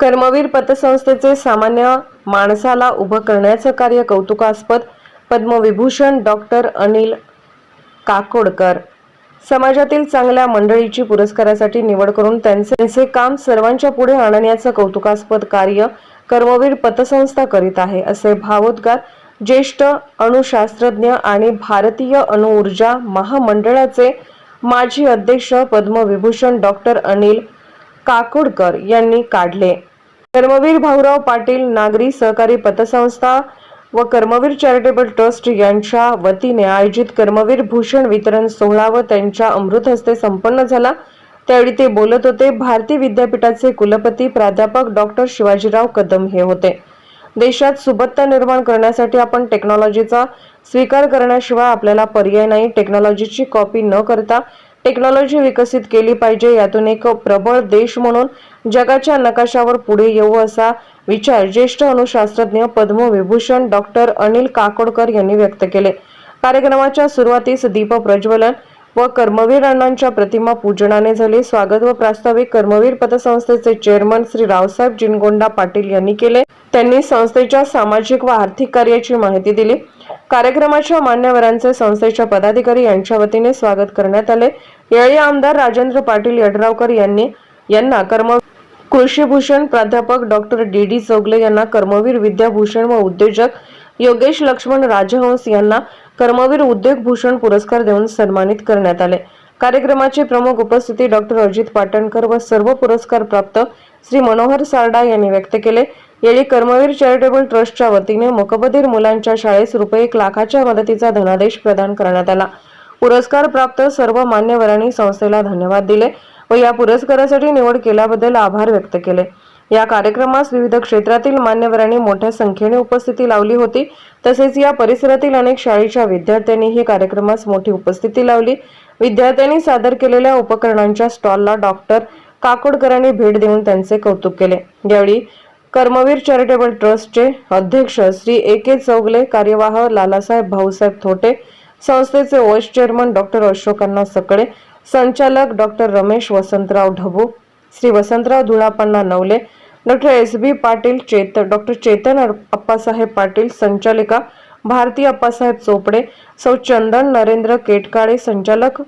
कर्मवीर पतसंस्थेचे सामान्य माणसाला उभं करण्याचं कार्य कौतुकास्पद पद्मविभूषण डॉक्टर अनिल काकोडकर. समाजातील चांगल्या मंडळीची पुरस्कारासाठी निवड करून त्यांचे काम सर्वांच्या पुढे आणण्याचं कौतुकास्पद कार्य कर्मवीर पतसंस्था करीत आहे असे भावोद्गार ज्येष्ठ अणुशास्त्रज्ञ आणि भारतीय अणुऊर्जा महामंडळाचे माजी अध्यक्ष पद्मविभूषण डॉक्टर अनिल काकोडकर यांनी काढले. कर्मवीर भाऊराव पाटील नागरी सहकारी पतसंस्था व कर्मवीर चॅरिटेबल ट्रस्ट यांच्या वतीने आयोजित कर्मवीर भूषण वितरण सोहळा व त्यांच्या अमृत हस्ते संपन्न झाला. त्यावेळी ते बोलत होते भारती विद्यापीठाचे कुलपती प्राध्यापक डॉक्टर शिवाजीराव कदम हे होते. देशात सुबत्ता निर्माण करण्यासाठी आपण टेक्नॉलॉजीचा स्वीकार करण्याशिवाय आपल्याला पर्याय नाही. टेक्नॉलॉजीची कॉपी न करता टेक्नॉलॉजी विकसित केली पाहिजे यातून एक प्रबळ देश म्हणून जगाच्या नकाशावर पुढे येऊ असा विचार ज्येष्ठ अणुशास्त्रज्ञ पद्मविभूषण डॉक्टर अनिल काकोडकर यांनी व्यक्त केले. कार्यक्रमाच्या सुरुवातीस दीप प्रज्वलन व कर्मवीर अण्णांच्या प्रतिमा पूजनाने झाले. स्वागत व प्रास्ताविक कर्मवीर पतसंस्थेचे चेअरमन श्री रावसाहेब जिनगोंडा पाटील यांनी केले. त्यांनी संस्थेच्या सामाजिक व आर्थिक कार्याची माहिती दिली. कार्यक्रमाच्या मान्यवरांचे संस्थेच्या पदाधिकारी यांच्या वतीने स्वागत करण्यात आले. यावेळी आमदार राजेंद्र पाटील यड्रावकर यांनी यांना कर्म कृषीभूषण प्राध्यापक डॉक्टर डी डी चौगले यांना कर्मवीर विद्याभूषण व उद्योजक योगेश लक्ष्मण राजहंस यांना कर्मवीर उद्योग भूषण पुरस्कार देऊन सन्मानित करण्यात आले. कार्यक्रमाची प्रमुख उपस्थिती डॉक्टर अजित पाटणकर व सर्व पुरस्कार प्राप्त श्री मनोहर सारडा यांनी व्यक्त केले. यावेळी कर्मवीर चॅरिटेबल ट्रस्टच्या वतीने मुकबधीर मुलांच्या शाळेस रुपये एक लाखाच्या मदतीचा धनादेश प्रदान करण्यात आला. पुरस्कार प्राप्त सर्व मान्यवरांनी संस्थेला धन्यवाद दिले व या पुरस्कारासाठी निवड केल्याबद्दल आभार व्यक्त केले. या कार्यक्रमास विविध क्षेत्रातील मान्यवरांनी मोठ्या संख्येने उपस्थिती लावली होती. तसेच या परिसरातील अनेक शाळेच्या विद्यार्थ्यांनीही कार्यक्रमास मोठी उपस्थिती लावली. विद्यार्थ्यांनी सादर केलेल्या उपकरणांच्या स्टॉलला डॉक्टर काकोडकरांनी भेट देऊन त्यांचे कौतुक केले. यावेळी कर्मवीर चॅरिटेबल ट्रस्टचे अध्यक्ष श्री ए के चौगले कार्यवाह लालासाहेब भाऊसाहेब थोटे संस्थेचे व्हाईस चेअरमन डॉक्टर अशोकांना सकळे संचालक doctor Ramesh Vasantrao Dhabu Shri Vasantrao Dhulappanna Navale doctor S. B. Patil चेत डॉक्टर चेतन अप्पासाहेब पाटील संचालिका भारती अप्पासाहेब चोपडे सौ चंदन नरेंद्र केटकाळे संचालक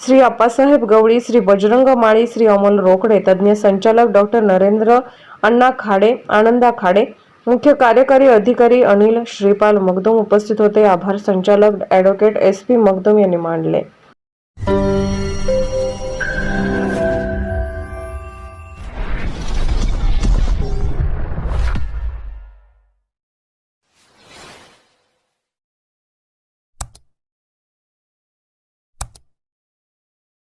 श्री अप्पासाहेब गवळी श्री बजरंग माळी श्री अमोल रोकडे तज्ज्ञ संचालक डॉक्टर नरेंद्र अण्णा खाडे आनंदा खाडे मुख्य कार्यकारी अधिकारी अनिल श्रीपाल मगदुम उपस्थित होते. आभार संचालक ॲडव्होकेट एस पी मगदुम यांनी मांडले.